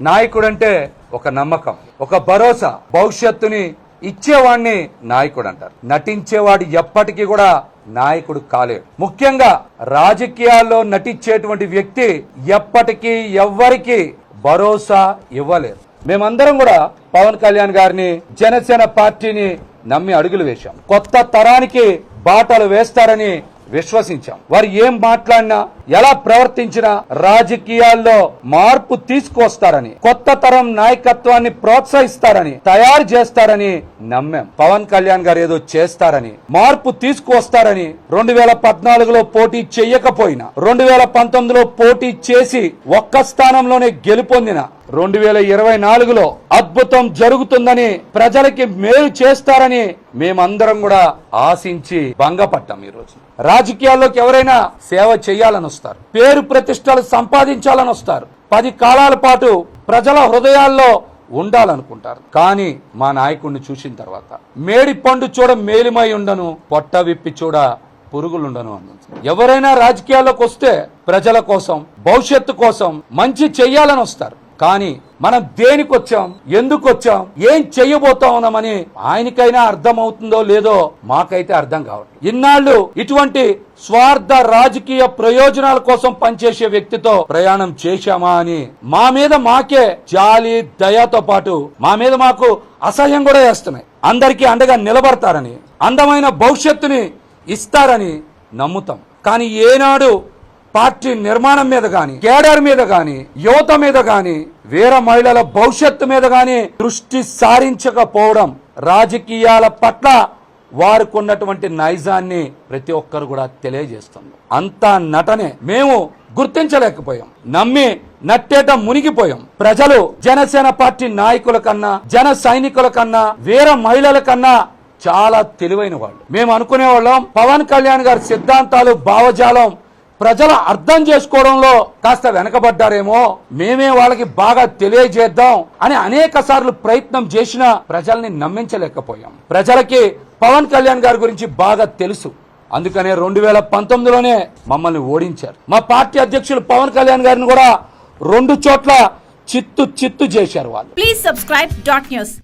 నాయకుడంటే ఒక నమ్మకం ఒక భరోసా. భవిష్యత్తుని ఇచ్చేవాడిని నాయకుడు అంటారు నటించేవాడు ఎప్పటికీ కూడా నాయకుడు కాలేడు. ముఖ్యంగా రాజకీయాల్లో నటించేటువంటి వ్యక్తి ఎప్పటికీ ఎవ్వరికి భరోసా ఇవ్వలేదు మేమందరం కూడా పవన్ కళ్యాణ్ గారిని జనసేన పార్టీని నమ్మి అడుగులు వేశాం. కొత్త తరానికి బాటలు వేస్తారని విశ్వసించాం. వారు ఏం మాట్లాడినా ఎలా ప్రవర్తించినా రాజకీయాల్లో మార్పు తీసుకొస్తారని కొత్త తరం నాయకత్వాన్ని ప్రోత్సహిస్తారని తయారు చేస్తారని నమ్మాం. పవన్ కళ్యాణ్ గారు ఏదో చేస్తారని మార్పు తీసుకువస్తారని రెండు వేల పద్నాలుగులో పోటీ చెయ్యకపోయినా రెండు వేల పంతొమ్మిదిలో పోటీ చేసి ఒక్క స్థానంలోనే గెలుపొందిన రెండు వేల ఇరవై నాలుగులో అద్భుతం జరుగుతుందని ప్రజలకి మేలు చేస్తారని మేమందరం కూడా ఆశించి భంగపడ్డాం ఈ రోజు రాజకీయాల్లోకి ఎవరైనా సేవ చేయాలని వస్తారు పేరు ప్రతిష్టలు సంపాదించాలని వస్తారు. పది కాలాల పాటు ప్రజల హృదయాల్లో ఉండాలనుకుంటారు. కానీ మా నాయకుడిని చూసిన తర్వాత మేడి పండు చూడ మేలిమై ఉండను పొట్ట విప్పి చూడ పురుగులుండను అన్నది ఎవరైనా రాజకీయాల్లోకి వస్తే ప్రజల కోసం భవిష్యత్తు కోసం మంచి చెయ్యాలని వస్తారు. కానీ మనం దేనికి వచ్చాం? ఎందుకు వచ్చాం? ఏం చెయ్యబోతా ఉన్నామని ఆయనకైనా అర్థమవుతుందో లేదో మాకైతే అర్థం కావట్లేదు. ఇన్నాళ్ళు ఇటువంటి స్వార్థ రాజకీయ ప్రయోజనాల కోసం పనిచేసే వ్యక్తితో ప్రయాణం చేశామా అని మా మీద మాకే జాలి దయతో పాటు మా మీద మాకు అసహ్యం కూడా వేస్తున్నాయి. అందరికీ అండగా నిలబడతారని అందమైన భవిష్యత్తుని ఇస్తారని నమ్ముతాం. కానీ ఏనాడు పార్టీ నిర్మాణం మీద కానీ కేడర్ మీద కానీ యువత మీద కానీ వీర మహిళల భవిష్యత్తు మీద కానీ దృష్టి సారించకపోవడం రాజకీయాల పట్ల వారికి ఉన్నటువంటి నైజాన్ని ప్రతి ఒక్కరు కూడా తెలియజేస్తుంది అంతా నటనే. మేము గుర్తించలేకపోయాం. నమ్మి నట్టేట మునిగిపోయాం. ప్రజలు జనసేన పార్టీ నాయకుల కన్నా జన సైనికుల కన్నా వీర మహిళల కన్నా చాలా తెలివైన వాళ్ళు. మేము అనుకునే వాళ్ళం పవన్ కళ్యాణ్ గారి సిద్ధాంతాలు భావజాలం ప్రజల అర్థం చేసుకోవడంలో కాస్త వెనకబడ్డారేమో మేమే వాళ్ళకి బాగా తెలియజేద్దాం అని అనేక సార్లు ప్రయత్నం చేసినా ప్రజల్ని నమ్మించలేకపోయాం. ప్రజలకి పవన్ కళ్యాణ్ గారి గురించి బాగా తెలుసు. అందుకనే రెండు వేల పంతొమ్మిదిలోనే మమ్మల్ని ఓడించారు. మా పార్టీ అధ్యక్షులు పవన్ కళ్యాణ్ గారిని కూడా రెండు చోట్ల చిత్తు చిత్తు చేశారు వాళ్ళు. Please subscribe dot news